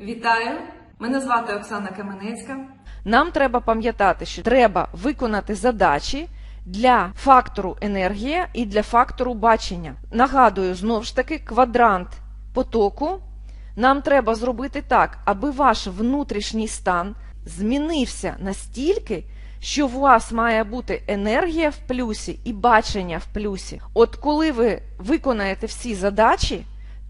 Вітаю! Мене звати Оксана Каменецька. Нам треба пам'ятати, що треба виконати задачі для фактору енергія і для фактору бачення. Нагадую, знову ж таки, квадрант потоку. Нам треба зробити так, аби ваш внутрішній стан змінився настільки, що у вас має бути енергія в плюсі і бачення в плюсі. От коли ви виконаєте всі задачі,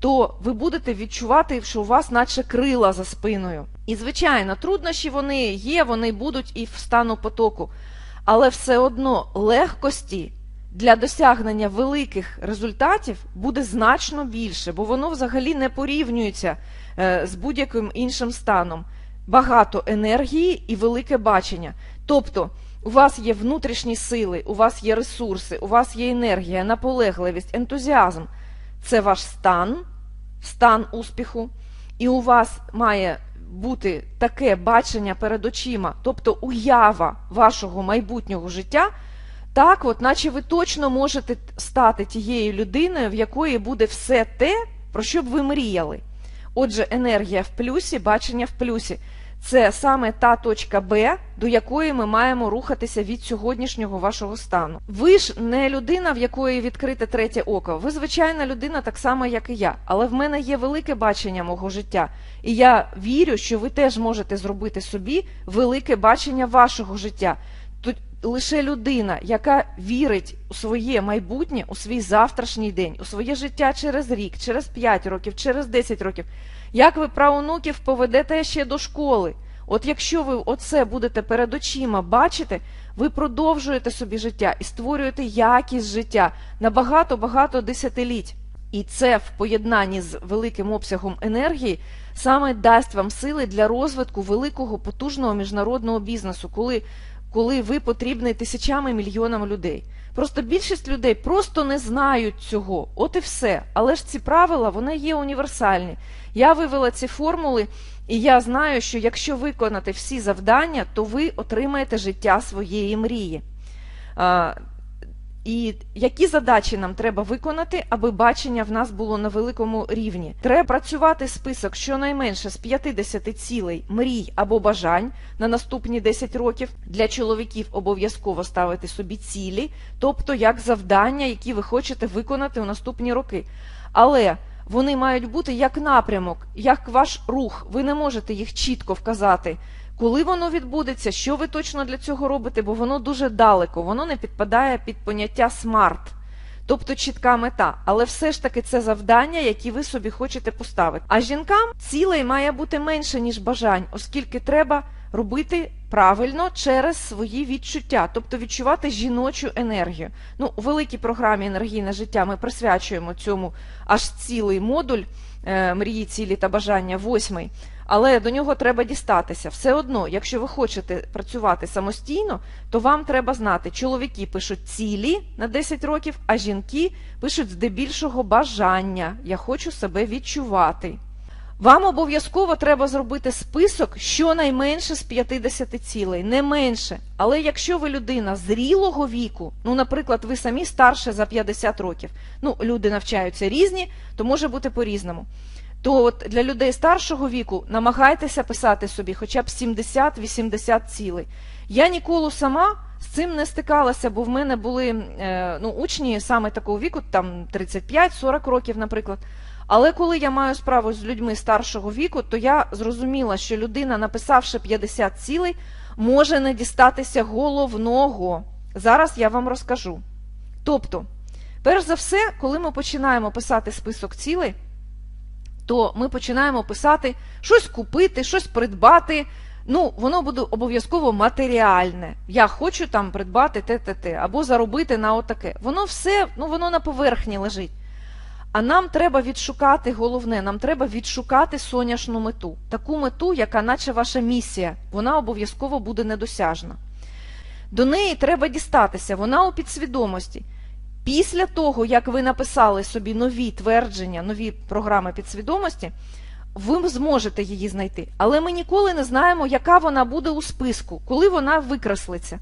то ви будете відчувати, що у вас наче крила за спиною. І, звичайно, труднощі вони є, вони будуть і в стану потоку. Але все одно легкості для досягнення великих результатів буде значно більше, бо воно взагалі не порівнюється е, з будь-яким іншим станом. Багато енергії і велике бачення. Тобто, у вас є внутрішні сили, у вас є ресурси, у вас є енергія, наполегливість, ентузіазм. Це ваш стан, стан успіху, і у вас має бути таке бачення перед очима, тобто уява вашого майбутнього життя, так, от, наче ви точно можете стати тією людиною, в якої буде все те, про що б ви мріяли. Отже, енергія в плюсі, бачення в плюсі. Це саме та точка Б, до якої ми маємо рухатися від сьогоднішнього вашого стану. Ви ж не людина, в якої відкрите третє око. Ви звичайна людина, так само, як і я. Але в мене є велике бачення мого життя. І я вірю, що ви теж можете зробити собі велике бачення вашого життя. Лише людина, яка вірить у своє майбутнє, у свій завтрашній день, у своє життя через рік, через 5 років, через 10 років. Як ви правонуків поведете ще до школи? От якщо ви оце будете перед очима бачити, ви продовжуєте собі життя і створюєте якість життя на багато-багато десятиліть. І це в поєднанні з великим обсягом енергії саме дасть вам сили для розвитку великого потужного міжнародного бізнесу, коли, коли ви потрібні тисячами мільйонам людей. Просто більшість людей просто не знають цього. От і все. Але ж ці правила вони є універсальні. Я вивела ці формули, і я знаю, що якщо виконати всі завдання, то ви отримаєте життя своєї мрії. І які задачі нам треба виконати, аби бачення в нас було на великому рівні? Треба працювати список щонайменше з 50 цілей, мрій або бажань на наступні 10 років. Для чоловіків обов'язково ставити собі цілі, тобто як завдання, які ви хочете виконати у наступні роки. Але вони мають бути як напрямок, як ваш рух. Ви не можете їх чітко вказати. Коли воно відбудеться, що ви точно для цього робите, бо воно дуже далеко, воно не підпадає під поняття смарт, тобто чітка мета. Але все ж таки це завдання, які ви собі хочете поставити. А жінкам цілей має бути менше, ніж бажань, оскільки треба робити правильно через свої відчуття, тобто відчувати жіночу енергію. Ну, у великій програмі енергійне життя ми присвячуємо цьому аж цілий модуль е, мрії, цілі та бажання, восьмий. Але до нього треба дістатися. Все одно, якщо ви хочете працювати самостійно, то вам треба знати, чоловіки пишуть цілі на 10 років, а жінки пишуть здебільшого бажання. Я хочу себе відчувати. Вам обов'язково треба зробити список щонайменше з 50 цілей, не менше. Але якщо ви людина зрілого віку, ну, наприклад, ви самі старше за 50 років, ну, люди навчаються різні, то може бути по-різному. То от для людей старшого віку намагайтеся писати собі хоча б 70-80 цілей. Я ніколи сама з цим не стикалася, бо в мене були е, ну, учні саме такого віку, там 35-40 років, наприклад. Але коли я маю справу з людьми старшого віку, то я зрозуміла, що людина, написавши 50 цілей, може не дістатися головного. Зараз я вам розкажу. Тобто, перш за все, коли ми починаємо писати список цілей, то ми починаємо писати щось купити, щось придбати. Ну, воно буде обов'язково матеріальне. Я хочу там придбати те, те, те, або заробити на отаке. Воно все, ну воно на поверхні лежить. А нам треба відшукати головне, нам треба відшукати соняшну мету. Таку мету, яка наче ваша місія, вона обов'язково буде недосяжна. До неї треба дістатися, вона у підсвідомості. Після того, як ви написали собі нові твердження, нові програми підсвідомості, ви зможете її знайти. Але ми ніколи не знаємо, яка вона буде у списку, коли вона викреслиться.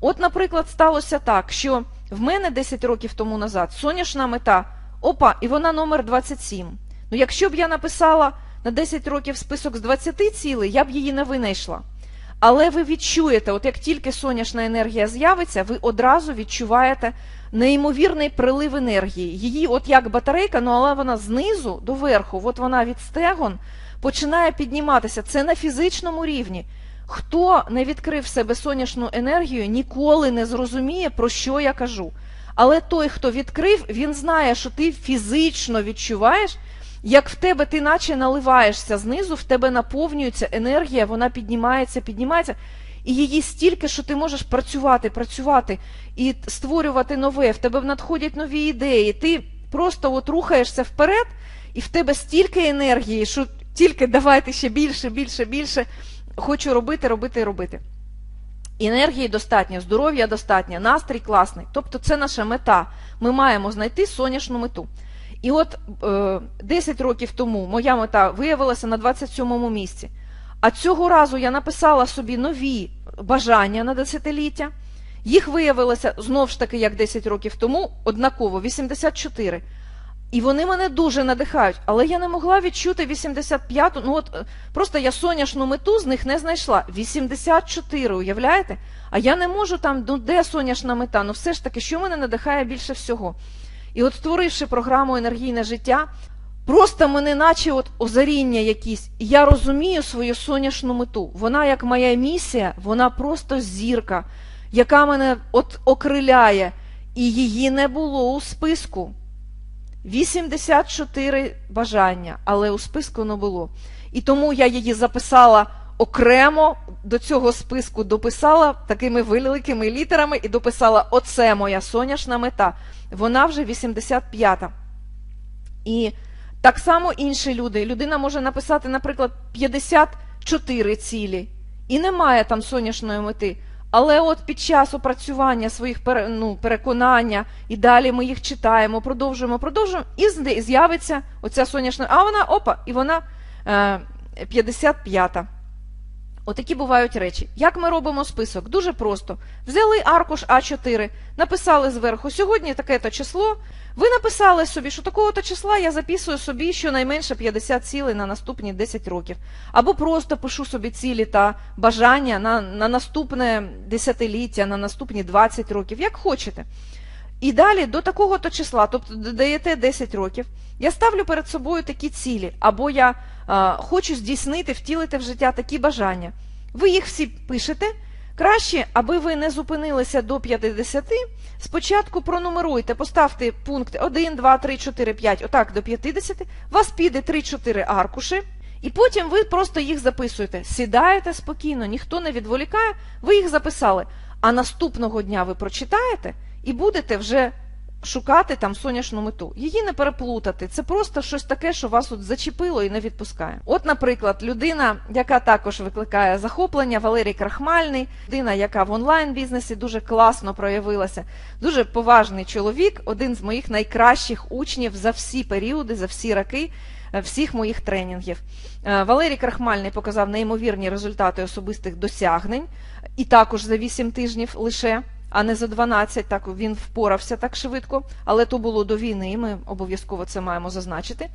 От, наприклад, сталося так, що в мене 10 років тому назад соняшна мета, опа, і вона номер 27. Ну, якщо б я написала, на 10 років список з 20 цілей, я б її не винайшла. Але ви відчуєте, от як тільки сонячна енергія з'явиться, ви одразу відчуваєте неймовірний прилив енергії. Її, от як батарейка, ну але вона знизу до верху, от вона від стегон починає підніматися. Це на фізичному рівні. Хто не відкрив себе сонячну енергію, ніколи не зрозуміє, про що я кажу. Але той, хто відкрив, він знає, що ти фізично відчуваєш, як в тебе ти наче наливаєшся знизу, в тебе наповнюється енергія, вона піднімається, піднімається, і її стільки, що ти можеш працювати, працювати і створювати нове, в тебе надходять нові ідеї. Ти просто от рухаєшся вперед, і в тебе стільки енергії, що тільки давайте ще більше, більше, більше. Хочу робити, робити і робити. Енергії достатньо, здоров'я достатньо, настрій класний. Тобто це наша мета. Ми маємо знайти сонячну мету. І от е, 10 років тому моя мета виявилася на 27-му місці. А цього разу я написала собі нові бажання на десятиліття. Їх виявилося знов ж таки, як 10 років тому, однаково 84. І вони мене дуже надихають, але я не могла відчути 85-ту. Ну от е, просто я сонячну мету з них не знайшла. 84, уявляєте? А я не можу там, ну де сонячна мета? Ну все ж таки, що мене надихає більше всього? І от створивши програму енергійне життя, просто мене наче от озаріння якісь. І я розумію свою сонячну мету. Вона як моя місія, вона просто зірка, яка мене от окриляє. І її не було у списку. 84 бажання, але у списку не було. І тому я її записала окремо до цього списку, дописала такими великими літерами і дописала: Оце моя сонячна мета. Вона вже 85-та. І так само інші люди. Людина може написати, наприклад, 54 цілі, і немає там сонячної мети. Але от під час опрацювання своїх ну, переконання, і далі ми їх читаємо, продовжуємо, продовжуємо, і з'явиться оця сонячна, а вона опа, і вона е, 55-та. Отакі бувають речі. Як ми робимо список? Дуже просто. Взяли аркуш А4, написали зверху, сьогодні таке-то число. Ви написали собі, що такого-то числа я записую собі щонайменше 50 цілей на наступні 10 років. Або просто пишу собі цілі та бажання на, на наступне десятиліття, на наступні 20 років, як хочете. І далі до такого-то числа, тобто додаєте 10 років, я ставлю перед собою такі цілі, або я а, хочу здійснити, втілити в життя такі бажання. Ви їх всі пишете. Краще, аби ви не зупинилися до 50, спочатку пронумеруйте, поставте пункти 1, 2, 3, 4, 5, отак до 50, у вас піде 3-4 аркуші, і потім ви просто їх записуєте. Сідаєте спокійно, ніхто не відволікає, ви їх записали. А наступного дня ви прочитаєте і будете вже шукати там сонячну мету. Її не переплутати. Це просто щось таке, що вас от зачепило і не відпускає. От, наприклад, людина, яка також викликає захоплення, Валерій Крахмальний, людина, яка в онлайн-бізнесі дуже класно проявилася, дуже поважний чоловік, один з моїх найкращих учнів за всі періоди, за всі роки. е, Всіх моїх тренінгів. Е, Валерій Крахмальний показав неймовірні результати особистих досягнень, і також за 8 тижнів лише а не за 12, так він впорався так швидко, але то було до війни, ми обов'язково це маємо зазначити.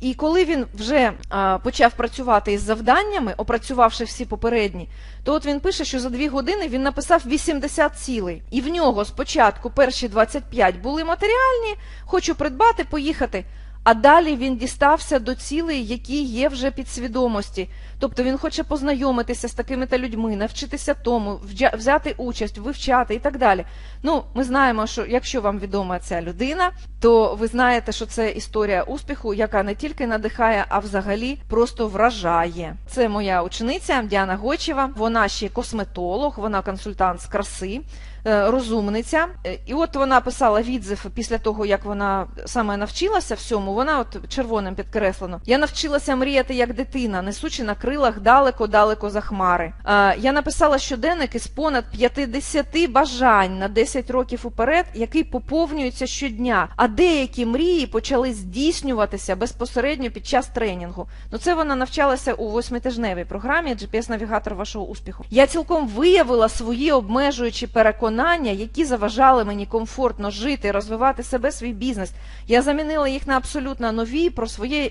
І коли він вже а, почав працювати із завданнями, опрацювавши всі попередні, то от він пише, що за дві години він написав 80 цілей. І в нього спочатку перші 25 були матеріальні, хочу придбати, поїхати. А далі він дістався до цілей, які є вже підсвідомості. Тобто він хоче познайомитися з такими та людьми, навчитися тому, взяти участь, вивчати і так далі. Ну, ми знаємо, що якщо вам відома ця людина, то ви знаєте, що це історія успіху, яка не тільки надихає, а взагалі просто вражає. Це моя учениця Діана Гочева. Вона ще косметолог, вона консультант з краси. Е, Розумниця, Е, і от вона писала відзив після того, як вона саме навчилася всьому. Вона от червоним підкреслено. Я навчилася мріяти як дитина, несучи на крилах далеко-далеко за хмари. Е, Я написала щоденник із понад 50 бажань на 10 років уперед, який поповнюється щодня. А деякі мрії почали здійснюватися безпосередньо під час тренінгу. Ну це вона навчалася у восьмитижневій програмі GPS-навігатор вашого успіху. Я цілком виявила свої обмежуючі переконання переконання, які заважали мені комфортно жити, розвивати себе, свій бізнес. Я замінила їх на абсолютно нові про своє е,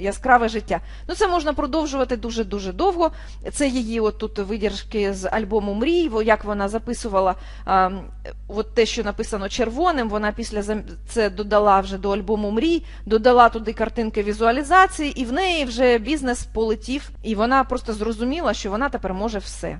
яскраве життя. Ну, це можна продовжувати дуже дуже довго. Це її от тут видержки з альбому Мрій, як вона записувала а, от те, що написано червоним. Вона після це додала вже до альбому Мрій, додала туди картинки візуалізації, і в неї вже бізнес полетів, і вона просто зрозуміла, що вона тепер може все.